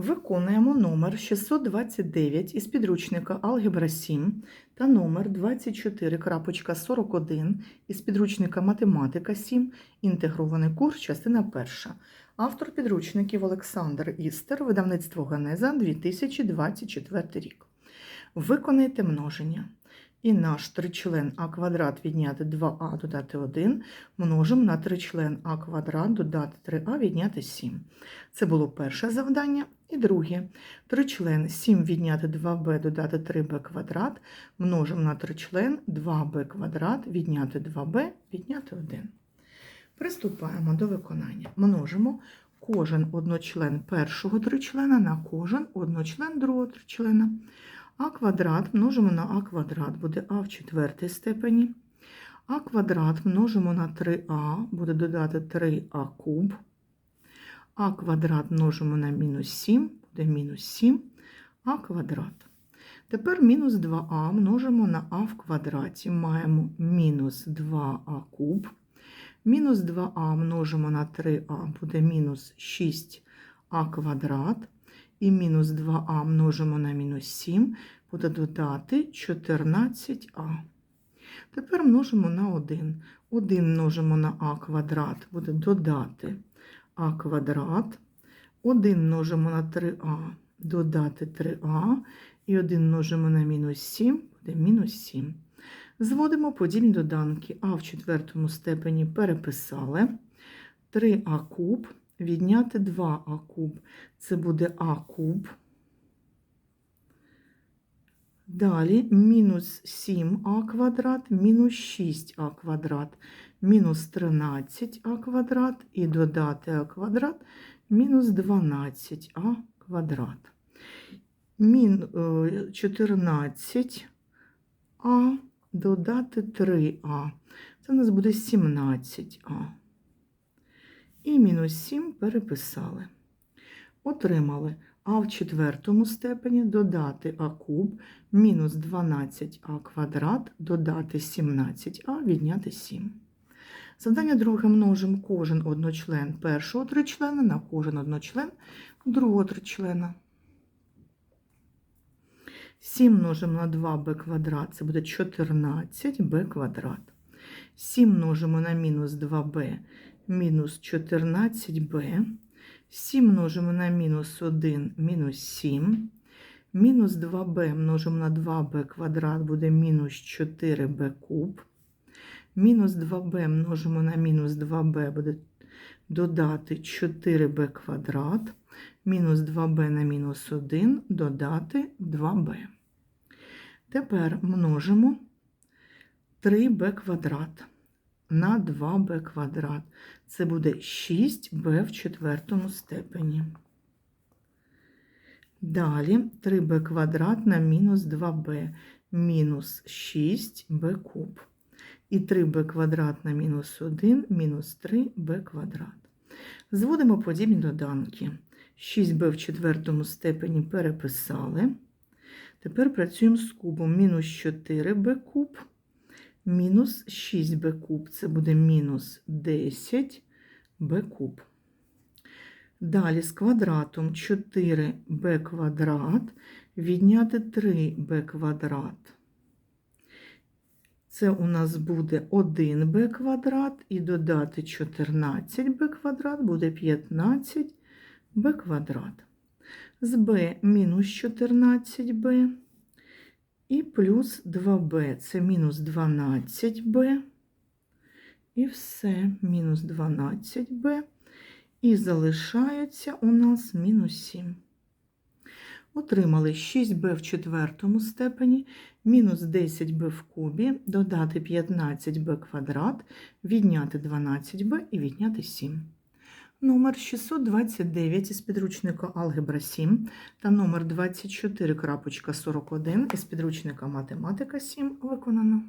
Виконуємо номер 629 із підручника Алгебра 7 та номер 24.41 із підручника Математика 7, інтегрований курс, частина 1. Автор підручників Олександр Істер, видавництво Ганеза 2024 рік. Виконайте множення. І наш тричлен а квадрат відняти 2а додати 1 множимо на тричлен а квадрат додати 3а відняти 7. Це було перше завдання. І друге. Тричлен 7 відняти 2b додати 3b квадрат множимо на тричлен 2b квадрат відняти 2b відняти 1. Приступаємо до виконання. Множимо кожен одночлен першого тричлена на кожен одночлен другого тричлена. А квадрат множимо на а квадрат, буде а в четвертій степені. А квадрат множимо на 3а, буде додати 3а куб. А квадрат множимо на мінус 7, буде мінус 7 а квадрат. Тепер мінус 2а множимо на а в квадраті. Маємо мінус 2а куб. Мінус 2а множимо на 3а, буде мінус 6а квадрат. І мінус 2а множимо на мінус 7, буде додати 14а. Тепер множимо на 1. 1 множимо на а квадрат, буде додати а квадрат. 1 множимо на 3а, додати 3а. І 1 множимо на мінус 7, буде мінус 7. Зводимо подібні доданки. А в четвертому степені переписали. 3а куб відняти 2а куб. Це буде а куб. Далі мінус 7а квадрат, мінус 6а квадрат, мінус 13а квадрат і додати а квадрат, мінус 12а квадрат. Мін 14а додати 3а. Це у нас буде 17а. І мінус 7 переписали. Отримали а в четвертому степені додати а куб, мінус 12а квадрат, додати 17а, відняти 7. Завдання друге множимо кожен одночлен першого тричлена на кожен одночлен другого тричлена. 7 множимо на 2b квадрат, це буде 14b квадрат. 7 множимо на мінус 2b, мінус 14b. 7 множимо на мінус 1, мінус 7. Мінус 2b множимо на 2b квадрат, буде мінус 4b куб. Мінус 2b множимо на мінус 2b, буде додати 4b квадрат. Мінус 2b на мінус 1, додати 2b. Тепер множимо 3b квадрат на 2b квадрат. Це буде 6b в четвертому степені. Далі 3b квадрат на мінус 2b, мінус 6b куб. І 3b квадрат на мінус 1, мінус 3b квадрат. Зводимо подібні доданки. 6b в четвертому степені переписали. Тепер працюємо з кубом. Мінус 4b куб мінус 6b куб, це буде мінус 10b куб. Далі з квадратом 4b квадрат відняти 3b квадрат. Це у нас буде 1b квадрат і додати 14b квадрат буде 15b квадрат. З b мінус 14b. І плюс 2b це мінус 12b. І все, мінус 12b. І залишається у нас мінус 7. Отримали 6b в четвертому степені, мінус 10b в кубі, додати 15b квадрат, відняти 12b і відняти 7 номер 629 із підручника Алгебра 7 та номер 24.41 із підручника Математика 7 виконано.